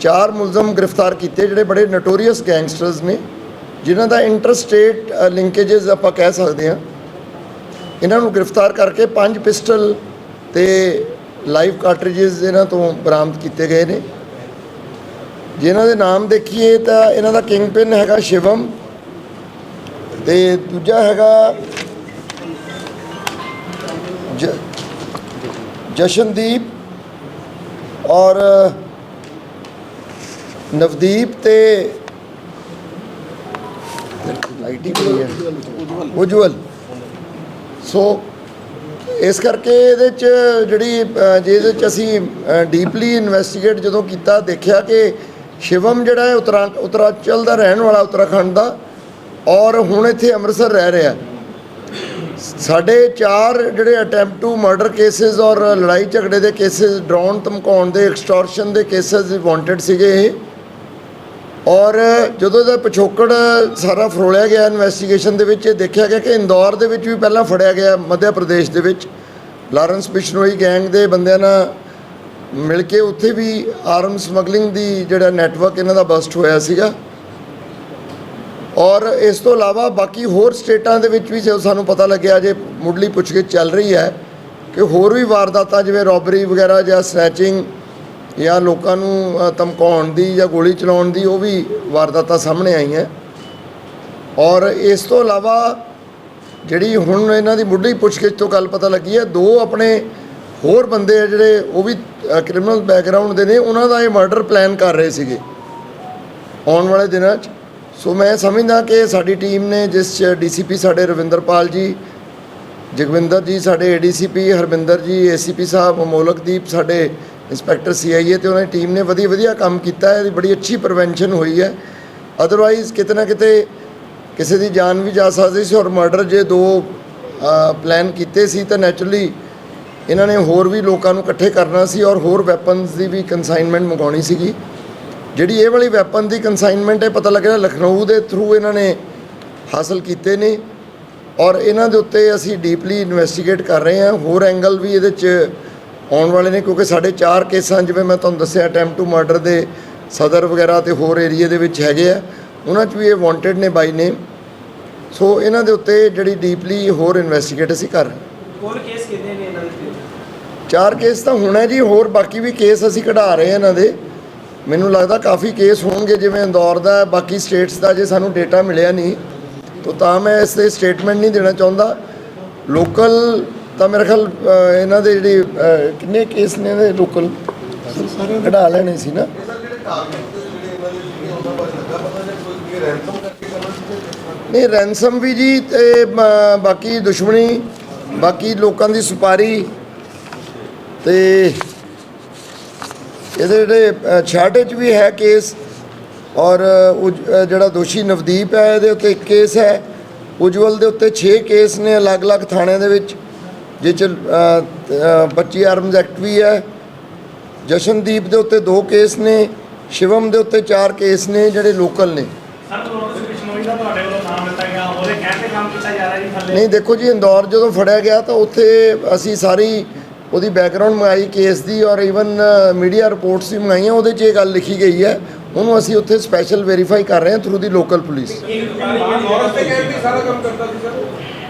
ਚਾਰ ਮੁਲਜ਼ਮ ਗ੍ਰਿਫਤਾਰ ਕੀਤੇ ਜਿਹੜੇ ਬੜੇ ਨਟੋਰੀਅਸ ਗੈਂਗਸਟਰਸ ਨੇ, ਜਿਨ੍ਹਾਂ ਦਾ ਇੰਟਰਸਟੇਟ ਲਿੰਕੇजेस ਆਪਾਂ ਕਹਿ ਸਕਦੇ ਹਾਂ। ਇਹਨਾਂ ਨੂੰ ਗ੍ਰਿਫਤਾਰ ਕਰਕੇ ਪੰਜ ਪਿਸਟਲ ਤੇ ਲਾਈਵ ਕਾਰਟ੍ਰਿਜਸ ਇਹਨਾਂ ਤੋਂ ਬਰਾਮਦ ਕੀਤੇ ਗਏ ਨੇ। ਜਿਨ੍ਹਾਂ ਦੇ ਨਾਮ ਦੇਖੀਏ ਤਾਂ ਇਹਨਾਂ ਦਾ ਕਿੰਗ ਪਿਨ ਹੈਗਾ ਸ਼ਿਵਮ ਤੇ ਦੂਜਾ ਹੈਗਾ ਜਸ਼ਨਦੀਪ ਔਰ ਨਵਦੀਪ ਤੇ ਉਜਵਲ। ਸੋ ਇਸ ਕਰਕੇ ਇਹਦੇ ਚ ਜਿਹੜੀ ਜਿਹਦੇ ਚ ਅਸੀਂ ਡੀਪਲੀ ਇਨਵੈਸਟੀਗੇਟ ਜਦੋਂ ਕੀਤਾ, ਦੇਖਿਆ ਕਿ ਸ਼ਿਵਮ ਜਿਹੜਾ ਹੈ ਉਤਰਾ, ਉਤਰਾਚਲ ਦਾ ਰਹਿਣ ਵਾਲਾ ਉਤਰਾਖੰਡ ਦਾ ਔਰ ਹੁਣ ਇੱਥੇ ਅੰਮ੍ਰਿਤਸਰ ਰਹਿ ਰਿਹਾ। ਸਾਡੇ ਚਾਰ ਜਿਹੜੇ ਅਟੈਂਪਟ ਟੂ ਮਰਡਰ ਕੇਸਿਸ ਔਰ ਲੜਾਈ ਝਗੜੇ ਦੇ ਕੇਸਿਸ ਡਰਾਉਣ ਧਮਕਾਉਣ ਦੇ ਐਕਸਟੋਰਸ਼ਨ ਦੇ ਕੇਸਿਸ ਵਾਂਟਡ ਸੀਗੇ ਇਹ। ਔਰ ਜਦੋਂ ਦਾ ਪਿਛੋਕੜ ਸਾਰਾ ਫਰੋਲਿਆ ਗਿਆ ਇਨਵੈਸਟੀਗੇਸ਼ਨ ਦੇ ਵਿੱਚ, ਇਹ ਦੇਖਿਆ ਗਿਆ ਕਿ ਇੰਦੌਰ ਦੇ ਵਿੱਚ ਵੀ ਪਹਿਲਾਂ ਫੜਿਆ ਗਿਆ ਮੱਧ ਪ੍ਰਦੇਸ਼ ਦੇ ਵਿੱਚ। ਲਾਰੈਂਸ ਬਿਸ਼ਨੋਈ ਗੈਂਗ ਦੇ ਬੰਦਿਆਂ ਨਾਲ ਮਿਲ ਕੇ ਉੱਥੇ ਵੀ ਆਰਮ ਸਮਗਲਿੰਗ ਦੀ ਜਿਹੜਾ ਨੈਟਵਰਕ ਇਹਨਾਂ ਦਾ ਬਸਟ ਹੋਇਆ ਸੀਗਾ। ਔਰ ਇਸ ਤੋਂ ਇਲਾਵਾ ਬਾਕੀ ਹੋਰ ਸਟੇਟਾਂ ਦੇ ਵਿੱਚ ਵੀ ਜੋ ਸਾਨੂੰ ਪਤਾ ਲੱਗਿਆ ਜੇ ਮੁੱਢਲੀ ਪੁੱਛਗਿੱਛ ਚੱਲ ਰਹੀ ਹੈ ਕਿ ਹੋਰ ਵੀ ਵਾਰਦਾਤਾਂ ਜਿਵੇਂ ਰੋਬਰੀ ਵਗੈਰਾ ਜਾਂ ਸਨੈਚਿੰਗ ਜਾਂ ਲੋਕਾਂ ਨੂੰ ਧਮਕਾਉਣ ਦੀ ਜਾਂ ਗੋਲੀ ਚਲਾਉਣ ਦੀ ਉਹ ਵੀ ਵਾਰਦਾਤਾਂ ਸਾਹਮਣੇ ਆਈਆਂ। ਔਰ ਇਸ ਤੋਂ ਇਲਾਵਾ ਜਿਹੜੀ ਹੁਣ ਇਹਨਾਂ ਦੀ ਮੁੱਢਲੀ ਪੁੱਛਗਿੱਛ ਤੋਂ ਗੱਲ ਪਤਾ ਲੱਗੀ ਹੈ, ਦੋ ਆਪਣੇ ਹੋਰ ਬੰਦੇ ਆ ਜਿਹੜੇ ਉਹ ਵੀ ਕ੍ਰਿਮੀਨਲ ਬੈਕਗ੍ਰਾਉਂਡ ਦੇ ਨੇ, ਉਹਨਾਂ ਦਾ ਇਹ ਮਰਡਰ ਪਲਾਨ ਕਰ ਰਹੇ ਸੀਗੇ ਆਉਣ ਵਾਲੇ ਦਿਨਾਂ 'ਚ। ਸੋ ਮੈਂ ਸਮਝਦਾ ਕਿ ਸਾਡੀ ਟੀਮ ਨੇ ਜਿਸ 'ਚ ਡੀਸੀਪੀ ਸਾਡੇ ਰਵਿੰਦਰਪਾਲ ਜੀ, ਜਗਵਿੰਦਰ ਜੀ ਸਾਡੇ ਏਡੀਸੀਪੀ ਹਰਵਿੰਦਰ ਜੀ, ਏਸੀਪੀ ਸਾਹਿਬ ਅਮੋਲਕਦੀਪ ਸਾਡੇ ਇੰਸਪੈਕਟਰ ਸੀਆਈਏ ਤੇ ਉਹਨਾਂ ਦੀ ਟੀਮ ਨੇ ਵਧੀਆ ਵਧੀਆ ਕੰਮ ਕੀਤਾ ਹੈ, ਇਹਦੀ ਬੜੀ ਅੱਛੀ ਪ੍ਰੀਵੈਂਸ਼ਨ ਹੋਈ ਹੈ। ਅਦਰਵਾਈਜ਼ ਕਿਤੇ ਨਾ ਕਿਤੇ ਕਿਸੇ ਦੀ ਜਾਨ ਵੀ ਜਾ ਸਕਦੀ ਸੀ ਔਰ ਮਰਡਰ ਜੇ ਦੋ ਪਲਾਨ ਕੀਤੇ ਸੀ ਤਾਂ ਨੈਚੁਰਲੀ ਇਹਨਾਂ ਨੇ ਹੋਰ ਵੀ ਲੋਕਾਂ ਨੂੰ ਇਕੱਠੇ ਕਰਨਾ ਸੀ ਔਰ ਹੋਰ ਵੈਪਨਸ ਦੀ ਵੀ ਕਨਸਾਈਨਮੈਂਟ ਮੰਗਾਉਣੀ ਸੀਗੀ। ਜਿਹੜੀ ਇਹ ਵਾਲੀ ਵੈਪਨ ਦੀ ਕਨਸਾਈਨਮੈਂਟ ਹੈ, ਪਤਾ ਲੱਗਿਆ ਲਖਨਊ ਦੇ ਥਰੂ ਇਹਨਾਂ ਨੇ ਹਾਸਲ ਕੀਤੇ ਨੇ ਔਰ ਇਹਨਾਂ ਦੇ ਉੱਤੇ ਅਸੀਂ ਡੀਪਲੀ ਇਨਵੈਸਟੀਗੇਟ ਕਰ ਰਹੇ ਹਾਂ। ਹੋਰ ਐਂਗਲ ਵੀ ਇਹਦੇ 'ਚ ਆਉਣ ਵਾਲੇ ਨੇ ਕਿਉਂਕਿ ਸਾਡੇ ਚਾਰ ਕੇਸਾਂ ਜਿਵੇਂ ਮੈਂ ਤੁਹਾਨੂੰ ਦੱਸਿਆ ਅਟੈਂਪਟ ਟੂ ਮਰਡਰ ਦੇ ਸਦਰ ਵਗੈਰਾ ਤੇ ਹੋਰ ਏਰੀਆ ਦੇ ਵਿੱਚ ਹੈਗੇ ਆ। ਉਹਨਾਂ 'ਚ ਵੀ ਇਹ ਵਾਂਟਡ ਨੇ ਬਾਈ ਨੇਮ ਸੋ ਇਹਨਾਂ ਦੇ ਉੱਤੇ ਜਿਹੜੀ ਡੀਪਲੀ ਹੋਰ ਇਨਵੈਸਟੀਗੇਟ ਅਸੀਂ ਕਰ ਰਹੇ ਹੋਰ ਕੇਸ ਕਿੰਨੇ ਨੇ ਇਹਨਾਂ ਦੇ ਚਾਰ ਕੇਸ ਤਾਂ ਹੋਣਾ ਜੀ ਹੋਰ ਬਾਕੀ ਵੀ ਕੇਸ ਅਸੀਂ ਕਢਾ ਰਹੇ ਹਾਂ ਇਹਨਾਂ ਦੇ। ਮੈਨੂੰ ਲੱਗਦਾ ਕਾਫੀ ਕੇਸ ਹੋਣਗੇ ਜਿਵੇਂ ਇੰਦੌਰ ਦਾ ਬਾਕੀ ਸਟੇਟਸ ਦਾ ਜੇ ਸਾਨੂੰ ਡੇਟਾ ਮਿਲਿਆ ਨਹੀਂ ਤਾਂ ਤਾਂ ਮੈਂ ਇਸ ਤੇ ਸਟੇਟਮੈਂਟ ਨਹੀਂ ਦੇਣਾ ਚਾਹੁੰਦਾ। ਲੋਕਲ ਤਾਂ ਮੇਰੇ ਖਿਆਲ ਇਹਨਾਂ ਦੇ ਜਿਹੜੀ ਕਿੰਨੇ ਕੇਸ ਨੇ ਇਹਦੇ ਲੋਕਲ ਕਢਾ ਲੈਣੇ ਸੀ ਨਾ। ਨਹੀਂ ਰੈਂਸਮ ਵੀ ਜੀ ਤੇ ਬਾਕੀ ਦੁਸ਼ਮਣੀ ਬਾਕੀ ਲੋਕਾਂ ਦੀ ਸੁਪਾਰੀ ਤੇ ਇਹਦੇ ਜਿਹੜੇ ਅ, ਛਾਟੇ 'ਚ ਵੀ ਹੈ ਕੇਸ ਔਰ ਉਜ- ਜਿਹੜਾ ਦੋਸ਼ੀ ਨਵਦੀਪ ਹੈ ਇਹਦੇ ਉੱਤੇ ਇੱਕ ਕੇਸ ਹੈ। ਉਜਵਲ ਦੇ ਉੱਤੇ 6 ਕੇਸ ਨੇ ਅਲੱਗ-ਅਲੱਗ ਥਾਣਿਆਂ ਦੇ ਵਿੱਚ। ਜਿਹ 'ਚ ਅ, ਅ, 25 ਆਰਮਜ਼ ਐਕਟ ਵੀ ਹੈ ਜਸ਼ਨਦੀਪ ਦੇ ਉੱਤੇ ਦੋ ਕੇਸ ਨੇ ਸ਼ਿਵਮ ਦੇ ਉੱਤੇ ਚਾਰ ਕੇਸ ਨੇ ਜਿਹੜੇ ਲੋਕਲ ਨੇ ਸਰ ਲੋਰੈਂਸ ਬਿਸ਼ਨੋਈ ਦਾ ਤੁਹਾਡੇ ਵੱਲੋਂ ਨਾਮ ਲਿੱਤਾ ਗਿਆ ਉਹਦੇ ਕਹਿਣ ਤੇ ਕੰਮ ਕੀਤਾ ਜਾ ਰਿਹਾ ਜੀ ਥੱਲੇ ਨਹੀਂ ਦੇਖੋ ਜੀ ਇੰਦੌਰ ਜਦੋਂ ਫੜਿਆ ਗਿਆ ਤਾਂ ਉੱਥੇ ਅਸੀਂ ਸਾਰੀ ਉਹਦੀ ਬੈਕਗ੍ਰਾਉਂਡ ਮੰਗਾਈ ਕੇਸ ਦੀ ਔਰ ਇਵਨ ਮੀਡੀਆ ਰਿਪੋਰਟਸ ਵੀ ਮੰਗਾਈਆਂ ਉਹਦੇ 'ਚ ਇਹ ਗੱਲ ਲਿਖੀ ਗਈ ਹੈ ਉਹਨੂੰ ਅਸੀਂ ਉੱਥੇ ਸਪੈਸ਼ਲ ਵੈਰੀਫਾਈ ਕਰ ਰਹੇ ਹਾਂ ਥਰੂ ਦੀ ਲੋਕਲ ਪੁਲਿਸ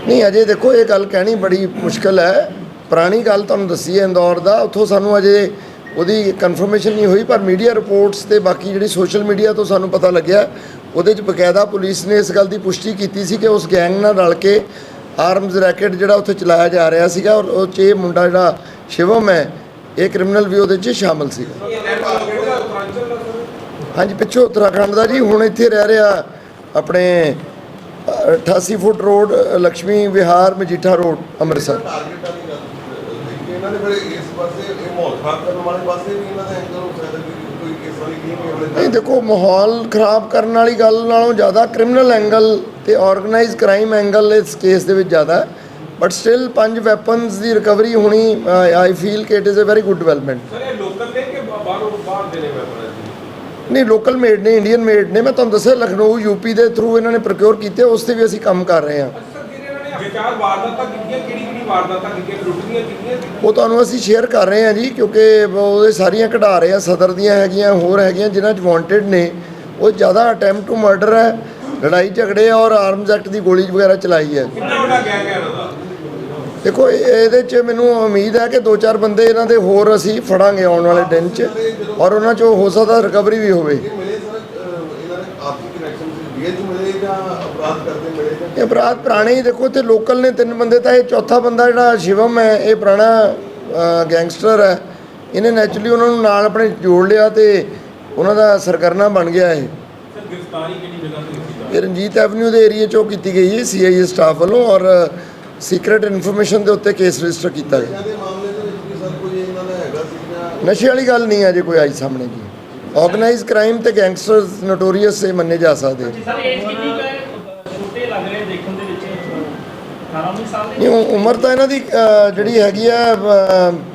ਨਹੀਂ, ਅਜੇ ਦੇਖੋ, ਇਹ ਗੱਲ ਕਹਿਣੀ ਬੜੀ ਮੁਸ਼ਕਲ ਹੈ। ਪੁਰਾਣੀ ਗੱਲ ਤੁਹਾਨੂੰ ਦੱਸੀ ਹੈ ਇੰਦੌਰ ਦਾ। ਉੱਥੋਂ ਸਾਨੂੰ ਅਜੇ ਉਹਦੀ ਕਨਫਰਮੇਸ਼ਨ ਨਹੀਂ ਹੋਈ, ਪਰ ਮੀਡੀਆ ਰਿਪੋਰਟਸ ਤੇ ਬਾਕੀ ਜਿਹੜੀ ਸੋਸ਼ਲ ਮੀਡੀਆ ਤੋਂ ਸਾਨੂੰ ਪਤਾ ਲੱਗਿਆ, ਉਹਦੇ 'ਚ ਬਕਾਇਦਾ ਪੁਲਿਸ ਨੇ ਇਸ ਗੱਲ ਦੀ ਪੁਸ਼ਟੀ ਕੀਤੀ ਸੀ ਕਿ ਉਸ ਗੈਂਗ ਨਾਲ ਰਲ ਕੇ ਆਰਮਜ਼ ਰੈਕਟ ਜਿਹੜਾ ਉੱਥੇ ਚਲਾਇਆ ਜਾ ਰਿਹਾ ਸੀਗਾ ਔਰ ਉਹ 'ਚ ਇਹ ਮੁੰਡਾ ਜਿਹੜਾ ਸ਼ਿਵਮ ਹੈ, ਇਹ ਕ੍ਰਿਮੀਨਲ ਵੀ ਉਹਦੇ 'ਚ ਸ਼ਾਮਲ ਸੀਗਾ। ਹਾਂਜੀ, ਪਿੱਛੋਂ ਉੱਤਰਾਖੰਡ ਦਾ ਜੀ, ਹੁਣ ਇੱਥੇ ਰਹਿ ਰਿਹਾ ਆਪਣੇ 88 ਫੁੱਟ ਰੋਡ ਅ, ਲక్ష్ਮੀ ਵਿਹਾਰ ਮਜੀਠਾ ਰੋਡ ਅੰਮ੍ਰਿਤਸਰ। ਇਹਨਾਂ ਦੇ ਬੜੇ ਇਸ ਪਾਸੇ ਇਹ ਮਾਹੌਲ ਖਰਾਬ ਕਰਨ ਵਾਲੇ ਪਾਸੇ ਵੀ ਇਹਨਾਂ ਦਾ ਐਂਗਲ ਹੋ ਸਕਦਾ ਕੋਈ ਕੇਸ ਵਾਲੀ ਨਹੀਂ ਹੋਵੇ ਨਹੀਂ ਦੇਖੋ ਮਾਹੌਲ ਖਰਾਬ ਕਰਨ ਵਾਲੀ ਗੱਲ ਨਾਲੋਂ ਜ਼ਿਆਦਾ ਕ੍ਰਿਮੀਨਲ ਐਂਗਲ ਤੇ ਆਰਗੇਨਾਈਜ਼ ਕ੍ਰਾਈਮ ਐਂਗਲ ਇਸ ਕੇਸ ਦੇ ਵਿੱਚ ਜ਼ਿਆਦਾ ਬਟ ਸਟਿਲ ਪੰਜ ਵੈਪਨਸ ਦੀ ਰਿਕਵਰੀ ਹੋਣੀ ਆਈ ਫੀਲ ਕਿ it is a very good development sir ਇਹ ਲੋਕਲ ਨੇ ਕਿ ਬਾਹਰੋਂ ਬਾਹਰ ਦੇ ਨੇ ਵੈਪਨ ਨਹੀਂ ਲੋਕਲ ਮੇਡ ਨੇ ਇੰਡੀਅਨ ਮੇਡ ਨੇ। ਮੈਂ ਤੁਹਾਨੂੰ ਦੱਸਿਆ ਲਖਨਊ ਯੂਪੀ ਦੇ ਥਰੂ ਇਹਨਾਂ ਨੇ ਪ੍ਰੋਕਿਉਰ ਕੀਤੇ ਉਸ ਤੇ ਵੀ ਅਸੀਂ ਕੰਮ ਕਰ ਰਹੇ ਹਾਂ। ਵਿਚਾਰ ਵਾਰਦਾਤਾਂ ਕਿਹੜੀ ਕਿਹੜੀ ਵਾਰਦਾਤਾਂ ਉਹ ਤੁਹਾਨੂੰ ਅਸੀਂ ਸ਼ੇਅਰ ਕਰ ਰਹੇ ਹਾਂ ਜੀ ਕਿਉਂਕਿ ਉਹਦੇ ਸਾਰੀਆਂ ਕਢਾ ਰਹੇ ਆ ਸਦਰ ਦੀਆਂ ਹੈਗੀਆਂ ਹੋਰ ਹੈਗੀਆਂ ਜਿਨ੍ਹਾਂ 'ਚ ਵਾਂਟਡ ਨੇ। ਉਹ ਜ਼ਿਆਦਾ ਅਟੈਂਪਟ ਟੂ ਮਰਡਰ ਹੈ ਲੜਾਈ ਝਗੜੇ ਔਰ ਆਰਮਸ ਐਕਟ ਦੀ ਗੋਲੀ ਵਗੈਰਾ ਚਲਾਈ ਹੈ। ਕਿੰਨਾ ਵੱਡਾ ਗੈਂਗ ਹੈ ਦੇਖੋ ਇਹ- ਇਹਦੇ 'ਚ ਮੈਨੂੰ ਉਮੀਦ ਹੈ ਕਿ ਦੋ ਚਾਰ ਬੰਦੇ ਇਹਨਾਂ ਦੇ ਹੋਰ ਅਸੀਂ ਫੜਾਂਗੇ ਆਉਣ ਵਾਲੇ ਦਿਨ 'ਚ ਔਰ ਉਹਨਾਂ 'ਚੋਂ ਹੋ ਸਕਦਾ ਰਿਕਵਰੀ ਵੀ ਹੋਵੇ। ਇਹ ਜਾਂ ਅਪਰਾਧ ਕਰਦੇ ਮਿਲੇ ਜਾਂ ਇਹ ਅਪਰਾਧ ਪੁਰਾਣੇ ਹੀ ਦੇਖੋ ਤੇ ਲੋਕਲ ਨੇ ਤਿੰਨ ਬੰਦੇ ਤਾਂ ਇਹ ਚੌਥਾ ਬੰਦਾ ਜਿਹੜਾ ਸ਼ਿਵਮ ਹੈ ਇਹ ਪੁਰਾਣਾ ਗੈਂਗਸਟਰ ਹੈ। ਇਹਨੇ ਨੈਚੁਰਲੀ ਉਹਨਾਂ ਨੂੰ ਨਾਲ ਆਪਣੇ ਜੋੜ ਲਿਆ ਤੇ ਉਹਨਾਂ ਦਾ ਸਰਗਰਨਾ ਬਣ ਗਿਆ ਇਹ। ਗ੍ਰਿਫਤਾਰੀ ਕਿੰਨੀ ਜਗ੍ਹਾ ਤੋਂ ਕੀਤੀ ਇਹ ਰਣਜੀਤ ਐਵਨਿਊ ਦੇ ਏਰੀਆ 'ਚੋਂ ਕੀਤੀ ਗਈ ਹੈ ਸੀਆਈਏ ਸਟਾਫ ਵੱਲੋਂ ਔਰ ਸੀਕ੍ਰੀਟ ਇਨਫੋਰਮੇਸ਼ਨ ਦੇ ਉੱਤੇ ਕੇਸ ਰਜਿਸਟਰ ਕੀਤਾ ਗਿਆ। ਨਸ਼ੇ ਵਾਲੀ ਗੱਲ ਨਹੀਂ ਹੈ ਜੇ ਕੋਈ ਆਈ ਸਾਹਮਣੇ ਜੀ। ਆਰਗੇਨਾਈਜ਼ ਕ੍ਰਾਈਮ ਤੇ ਗੈਂਗਸਟਰਸ ਨੋਟੋਰੀਅਸ ਸੇ ਮੰਨੇ ਜਾ ਸਕਦੇ। ਸਰ ਏਜ ਕਿੰਨੀ ਕੁ ਹੈ? ਛੋਟੇ ਲੱਗ ਰਹੇ ਦੇਖਣ ਦੇ ਵਿੱਚ। 18 19 ਸਾਲ ਦੇ? ਨਹੀਂ ਉਹ ਉਮਰ ਤਾਂ ਇਹਨਾਂ ਦੀ ਜਿਹੜੀ ਹੈਗੀ ਆ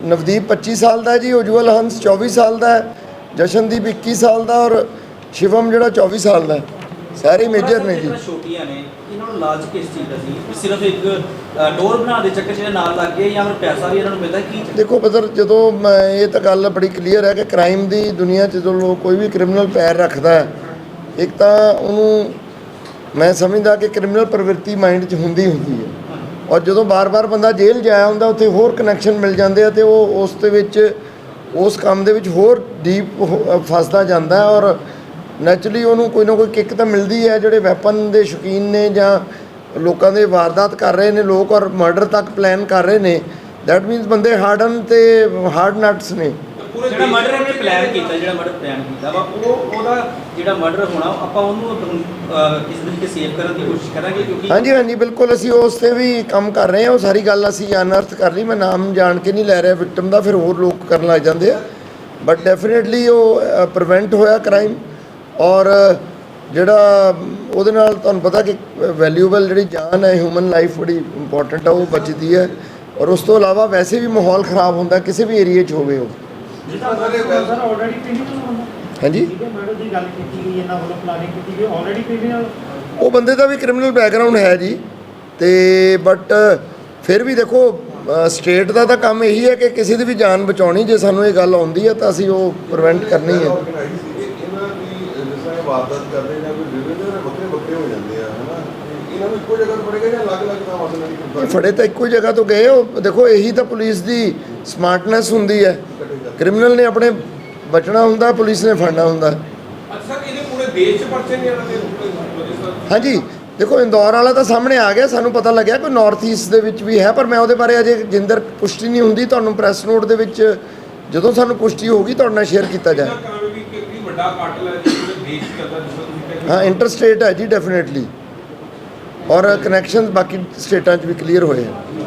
ਨਵਦੀਪ 25 ਸਾਲ ਦਾ ਜੀ ਉਜਵਲ ਹੰਸ 24 ਸਾਲ ਦਾ ਜਸ਼ਨਦੀਪ 21 ਸਾਲ ਦਾ ਔਰ ਸ਼ਿਵਮ ਜਿਹੜਾ 24 ਸਾਲ ਦਾ ਸਾਰੇ ਮੇਜਰ ਨੇ ਜੀ। ਛੋਟੀਆਂ ਨੇ? ਇਹਨਾਂ ਨੂੰ ਲਾਲਚ ਕਿਸ ਚੀਜ਼ ਦਾ ਸੀ? ਸਿਰਫ ਇੱਕ ਡੋਰ ਬਣਾ ਦੇ ਚੱਕਰ 'ਚ ਨਾਲ ਲੱਗ ਗਏ ਜਾਂ ਫਿਰ ਪੈਸਾ ਵੀ ਇਹਨਾਂ ਨੂੰ ਮਿਲਦਾ, ਕੀ ਦੇਖੋ ਬਦਰ ਜਦੋਂ ਮੈਂ ਇਹ ਤਾਂ ਗੱਲ ਬੜੀ ਕਲੀਅਰ ਹੈ ਕਿ ਕ੍ਰਾਈਮ ਦੀ ਦੁਨੀਆ 'ਚ ਜਦੋਂ ਕੋਈ ਵੀ ਕ੍ਰਿਮੀਨਲ ਪੈਰ ਰੱਖਦਾ ਹੈ, ਇੱਕ ਤਾਂ ਉਹਨੂੰ ਮੈਂ ਸਮਝਦਾ ਕਿ ਕ੍ਰਿਮੀਨਲ ਪ੍ਰਵਿਰਤੀ ਮਾਈਂਡ 'ਚ ਹੁੰਦੀ ਹੁੰਦੀ ਹੈ। ਔਰ ਜਦੋਂ ਬਾਰ-ਬਾਰ ਬੰਦਾ ਜੇਲ੍ਹ ਜਾਇਆ ਹੁੰਦਾ ਉੱਥੇ ਹੋਰ ਕਨੈਕਸ਼ਨ ਮਿਲ ਜਾਂਦੇ ਆ ਤੇ ਉਹ ਉਸ ਦੇ ਵਿੱਚ, ਉਸ ਕੰਮ ਦੇ ਵਿੱਚ ਹੋਰ ਡੀਪ ਫਸਦਾ ਜਾਂਦਾ ਔਰ ਨੈਚੁਰਲੀ ਉਹਨੂੰ ਕੋਈ ਨਾ ਕੋਈ ਕਿੱਕ ਤਾਂ ਮਿਲਦੀ ਹੈ, ਜਿਹੜੇ ਵੈਪਨ ਦੇ ਸ਼ੌਕੀਨ ਨੇ ਜਾਂ ਲੋਕਾਂ ਦੇ ਵਾਰਦਾਤ ਕਰ ਰਹੇ ਨੇ ਲੋਕ ਔਰ ਮਰਡਰ ਤੱਕ ਪਲਾਨ ਕਰ ਰਹੇ ਨੇ। ਦੈਟ ਮੀਨਸ ਬੰਦੇ ਹਾਰਡਨ ਤੇ ਹਾਰਡ ਨਟਸ ਨੇ। ਪੂਰੇ ਜਿਹੜਾ ਮਰਡਰ ਇਹਨੇ ਪਲਾਨ ਕੀਤਾ ਜਿਹੜਾ ਮਰਡਰ ਪਲਾਨ ਕੀਤਾ ਵਾ ਉਹ ਉਹਦਾ ਜਿਹੜਾ ਮਰਡਰ ਹੋਣਾ ਆਪਾਂ ਉਹਨੂੰ ਕਿਸ ਤਰੀਕੇ ਸੇਵ ਕਰਨ ਦੀ ਕੋਸ਼ਿਸ਼ ਕਰਾਂਗੇ ਕਿਉਂਕਿ ਹਾਂਜੀ ਹਾਂਜੀ ਬਿਲਕੁਲ ਅਸੀਂ ਉਸ ਤੇ ਵੀ ਕੰਮ ਕਰ ਰਹੇ ਹਾਂ ਉਹ ਸਾਰੀ ਗੱਲ ਅਸੀਂ ਅਨਰਥ ਕਰ ਲਈ ਮੈਂ ਨਾਮ ਜਾਣ ਕੇ ਨਹੀਂ ਲੈ ਰਿਹਾ ਵਿਕਟਮ ਦਾ ਫਿਰ ਹੋਰ ਲੋਕ ਕਰਨ ਲੱਗ ਜਾਂਦੇ ਆ। ਬਟ ਡੈਫੀਨਿਟਲੀ ਉਹ ਪ੍ਰੀਵੈਂਟ ਹੋਇਆ ਕ੍ਰਾਈਮ ਔਰ ਜਿਹੜਾ ਉਹਦੇ ਨਾਲ ਤੁਹਾਨੂੰ ਪਤਾ ਕਿ ਵੈਲਿਊਬਲ ਜਿਹੜੀ ਜਾਨ ਹੈ ਹਿਊਮਨ ਲਾਈਫ ਬੜੀ ਇੰਪੋਰਟੈਂਟ ਆ, ਉਹ ਬਚਦੀ ਹੈ। ਔਰ ਉਸ ਤੋਂ ਇਲਾਵਾ ਵੈਸੇ ਵੀ ਮਾਹੌਲ ਖਰਾਬ ਹੁੰਦਾ, ਕਿਸੇ ਵੀ ਏਰੀਆ 'ਚ ਹੋਵੇ ਉਹ। ਹਾਂਜੀ? ਉਹ ਬੰਦੇ ਦਾ ਵੀ ਕ੍ਰਿਮੀਨਲ ਬੈਕਗ੍ਰਾਉਂਡ ਹੈ ਜੀ। ਤੇ ਬਟ ਫਿਰ ਵੀ ਦੇਖੋ ਸਟੇਟ ਦਾ ਤਾਂ ਕੰਮ ਇਹੀ ਹੈ ਕਿ ਕਿਸੇ ਦੀ ਵੀ ਜਾਨ ਬਚਾਉਣੀ, ਜੇ ਸਾਨੂੰ ਇਹ ਗੱਲ ਆਉਂਦੀ ਹੈ ਤਾਂ ਅਸੀਂ ਉਹ ਪ੍ਰੀਵੈਂਟ ਕਰਨੀ ਹੈ ਆਰਗੇਨਾਈਜ਼ ਸੀਗੇ ਇਹਨਾਂ ਦੀ ਜਿਸ ਤਰ੍ਹਾਂ ਇਹ ਵਾਰਦਾਤ ਕਰਦੇ ਜਾਂ ਕੋਈ ਡਿਵੀਜ਼ਨ ਦੇ ਵੱਖਰੇ ਵੱਖਰੇ ਹੋ ਜਾਂਦੇ ਆ ਹਨਾ ਤੇ ਇਹਨਾਂ ਨੂੰ ਇੱਕੋ ਜਗ੍ਹਾ ਤੋਂ ਫੜੇਗਾ ਜਾਂ ਅਲੱਗ-ਅਲੱਗ ਥਾਵਾਂ ਤੋਂ ਇਹਨਾਂ ਦੀ ਫੜੇ ਤਾਂ ਇੱਕੋ ਜਗ੍ਹਾ ਤੋਂ ਗਏ ਉਹ ਦੇਖੋ ਇਹੀ ਤਾਂ ਪੁਲਿਸ ਦੀ ਸਮਾਰਟਨੈਸ ਹੁੰਦੀ ਹੈ। ਕ੍ਰਿਮੀਨਲ ਨੇ ਆਪਣੇ ਬਚਣਾ ਹੁੰਦਾ ਪੁਲਿਸ ਨੇ ਫੜਨਾ ਹੁੰਦਾ। ਅੱਛਾ ਇਹਦੇ ਪੂਰੇ ਦੇਸ਼ 'ਚ ਪਰਚੇ ਨਹੀਂ ਦੇ ਰਜਿਸਟਰ ਹਾਂਜੀ ਦੇਖੋ ਇੰਦੌਰ ਵਾਲਾ ਤਾਂ ਸਾਹਮਣੇ ਆ ਗਿਆ। ਸਾਨੂੰ ਪਤਾ ਲੱਗਿਆ ਕਿ ਨਾਰਥ ਈਸਟ ਦੇ ਵਿੱਚ ਵੀ ਹੈ ਪਰ ਮੈਂ ਉਹਦੇ ਬਾਰੇ ਅਜੇ ਜਿੰਦਰ ਪੁਸ਼ਟੀ ਨਹੀਂ ਹੁੰਦੀ। ਤੁਹਾਨੂੰ ਪ੍ਰੈਸ ਨੋਟ ਦੇ ਵਿੱਚ ਜਦੋਂ ਸਾਨੂੰ ਪੁਸ਼ਟੀ ਹੋਊਗੀ ਤੁਹਾਡੇ ਨਾਲ ਸ਼ੇਅਰ ਕੀਤਾ ਜਾਏ। ਹੈ ਹਾਂ। ਇੰਟਰਸਟੇਟ ਹੈ ਜੀ ਡੈਫੀਨਿਟਲੀ ਔਰ ਕਨੈਕਸ਼ਨਸ ਬਾਕੀ ਸਟੇਟਾਂ 'ਚ ਵੀ ਕਲੀਅਰ ਹੋਏ ਆ।